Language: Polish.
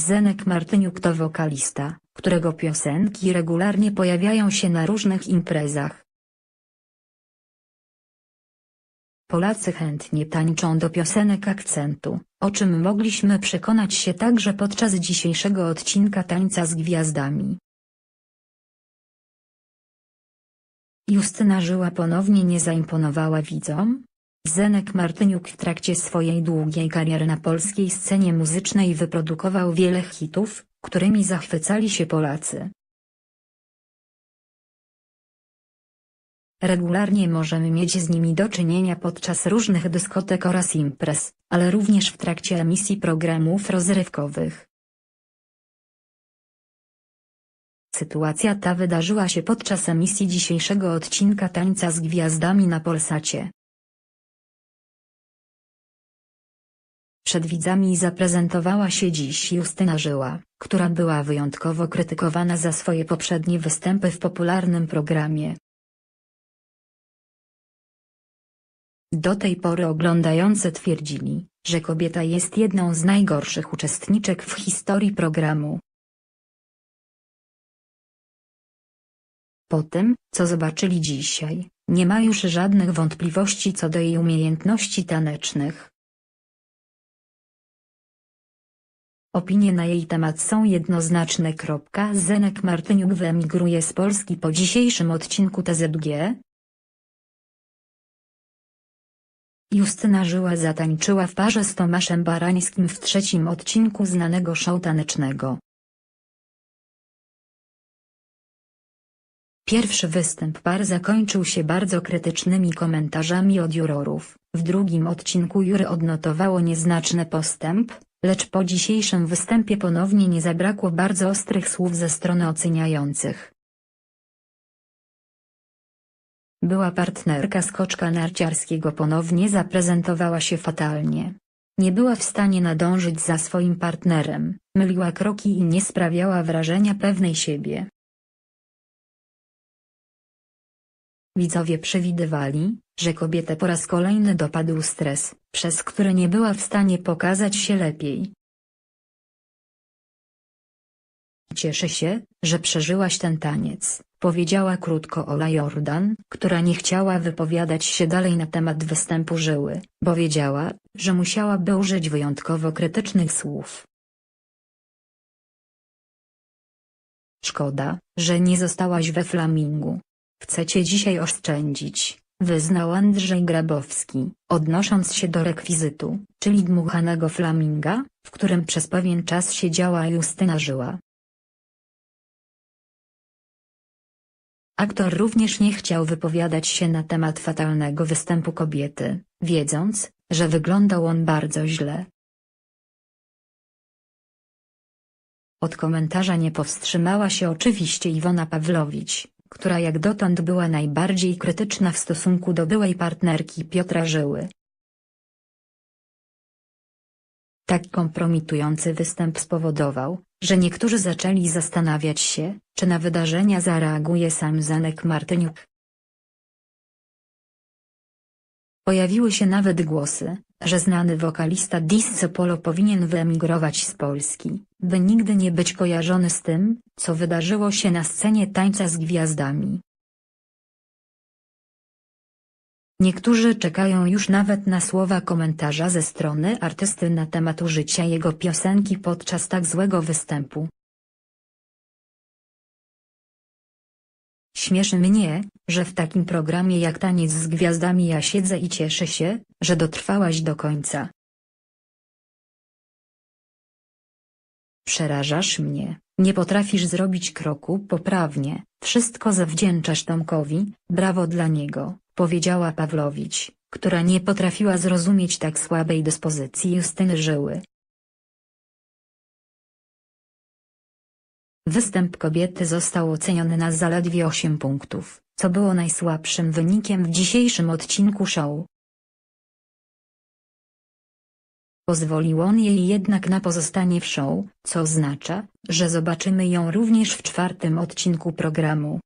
Zenek Martyniuk to wokalista, którego piosenki regularnie pojawiają się na różnych imprezach. Polacy chętnie tańczą do piosenek akcentu, o czym mogliśmy przekonać się także podczas dzisiejszego odcinka Tańca z Gwiazdami. Justyna Żyła ponownie nie zaimponowała widzom? Zenek Martyniuk w trakcie swojej długiej kariery na polskiej scenie muzycznej wyprodukował wiele hitów, którymi zachwycali się Polacy. Regularnie możemy mieć z nimi do czynienia podczas różnych dyskotek oraz imprez, ale również w trakcie emisji programów rozrywkowych. Sytuacja ta wydarzyła się podczas emisji dzisiejszego odcinka Tańca z Gwiazdami na Polsacie. Przed widzami zaprezentowała się dziś Justyna Żyła, która była wyjątkowo krytykowana za swoje poprzednie występy w popularnym programie. Do tej pory oglądający twierdzili, że kobieta jest jedną z najgorszych uczestniczek w historii programu. Po tym, co zobaczyli dzisiaj, nie ma już żadnych wątpliwości co do jej umiejętności tanecznych. Opinie na jej temat są jednoznaczne. Zenek Martyniuk wyemigruje z Polski po dzisiejszym odcinku TZG. Justyna Żyła zatańczyła w parze z Tomaszem Barańskim w trzecim odcinku znanego show tanecznego. Pierwszy występ par zakończył się bardzo krytycznymi komentarzami od jurorów, w drugim odcinku jury odnotowało nieznaczny postęp, lecz po dzisiejszym występie ponownie nie zabrakło bardzo ostrych słów ze strony oceniających. Była partnerka skoczka narciarskiego ponownie zaprezentowała się fatalnie. Nie była w stanie nadążyć za swoim partnerem, myliła kroki i nie sprawiała wrażenia pewnej siebie. Widzowie przewidywali, że kobietę po raz kolejny dopadł stres, przez który nie była w stanie pokazać się lepiej. Cieszę się, że przeżyłaś ten taniec, powiedziała krótko Ola Jordan, która nie chciała wypowiadać się dalej na temat występu Żyły, bo wiedziała, że musiałaby użyć wyjątkowo krytycznych słów. Szkoda, że nie zostałaś we Flamingu. Chcecie dzisiaj oszczędzić, wyznał Andrzej Grabowski, odnosząc się do rekwizytu, czyli dmuchanego flaminga, w którym przez pewien czas siedziała Justyna Żyła. Aktor również nie chciał wypowiadać się na temat fatalnego występu kobiety, wiedząc, że wyglądał on bardzo źle. Od komentarza nie powstrzymała się oczywiście Iwona Pawlowicz, która jak dotąd była najbardziej krytyczna w stosunku do byłej partnerki Piotra Żyły. Tak kompromitujący występ spowodował, że niektórzy zaczęli zastanawiać się, czy na wydarzenia zareaguje sam Zanek Martyniuk. Pojawiły się nawet głosy, że znany wokalista Disco Polo powinien wyemigrować z Polski, by nigdy nie być kojarzony z tym, co wydarzyło się na scenie tańca z gwiazdami. Niektórzy czekają już nawet na słowa komentarza ze strony artysty na temat użycia jego piosenki podczas tak złego występu. Śmieszy mnie, że w takim programie jak Taniec z Gwiazdami ja siedzę i cieszę się, że dotrwałaś do końca. Przerażasz mnie, nie potrafisz zrobić kroku poprawnie, wszystko zawdzięczasz Tomkowi, brawo dla niego, powiedziała Pawlowicz, która nie potrafiła zrozumieć tak słabej dyspozycji Justyny Żyły. Występ kobiety został oceniony na zaledwie 8 punktów, co było najsłabszym wynikiem w dzisiejszym odcinku show. Pozwolił on jej jednak na pozostanie w show, co oznacza, że zobaczymy ją również w czwartym odcinku programu.